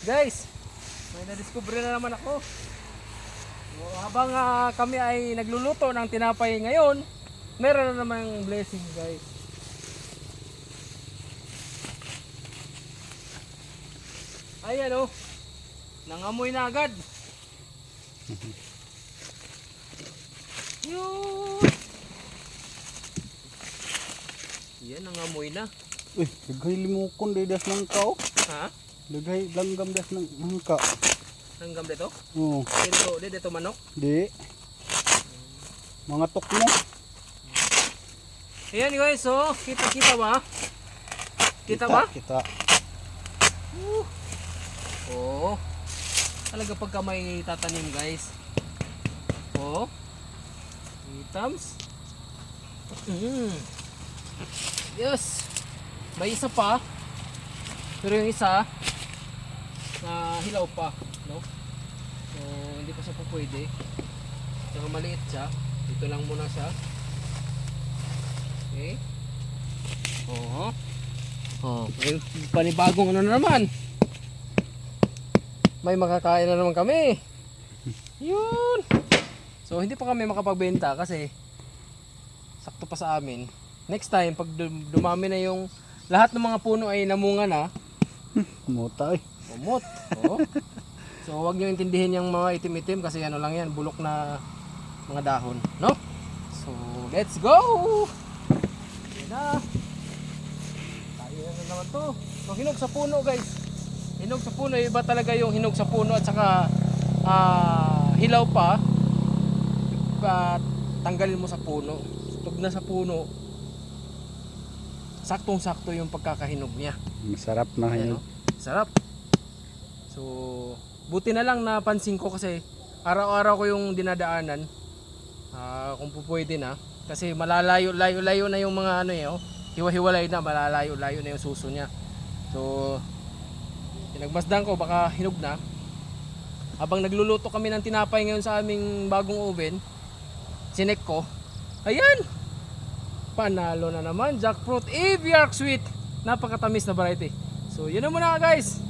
Guys, may na-discover na naman ako. Habang ah, kami ay nagluluto ng tinapay ngayon, meron na namang blessing guys. Ayan oh. Nangamoy na agad. Yun. Yan, nangamoy na. Uy, daghay limukon di das ng kao. Ha? Daghay langgam das ng hangka. Nanggam dito? Oo, Dito, dito, dito manok. di. Mga tok mo. Ayan guys, so kita-kita ba? Kita ba? Kita. Oo. Talaga pagka may tatanim guys. Oo. Itams. Mm. Yes. May isa pa. Pero yung isa na hilaw pa, no? So hindi pa siya pa pwede. Saka maliit siya. Dito lang muna siya. Okay. Oo. Oh, may panibagong ano na naman. May makakain na naman kami. Yun. So hindi pa kami makapagbenta kasi sakto pa sa amin. Next time pag dum- dumami na yung lahat ng mga puno ay namunga na, Muta eh. Umot. Oo. So wag niyo intindihin yung mga itim-itim kasi ano lang yan, bulok na mga dahon, no? So let's go. Yan na. Tayo na naman to. So hinog sa puno guys. Hinog sa puno, iba talaga yung hinog sa puno at saka ah, hilaw pa. At tanggalin mo sa puno. Pag nasa puno, saktong-sakto yung pagkakahinog niya. Masarap na yun. oh. Sarap. So, buti na lang napansin ko kasi araw-araw ko yung dinadaanan. Ah, kung po pwede na. Kasi malalayo, layo, layo na yung mga ano eh, oh. Hiwa-hiwalay na, malalayo, layo na yung suso niya. So, pinagmasdan ko, baka hinog na. Habang nagluluto kami ng tinapay ngayon sa aming bagong oven, sinek ko, ayan! Panalo na naman, jackfruit Aviark Sweet. Napakatamis na variety. So, yun na muna guys.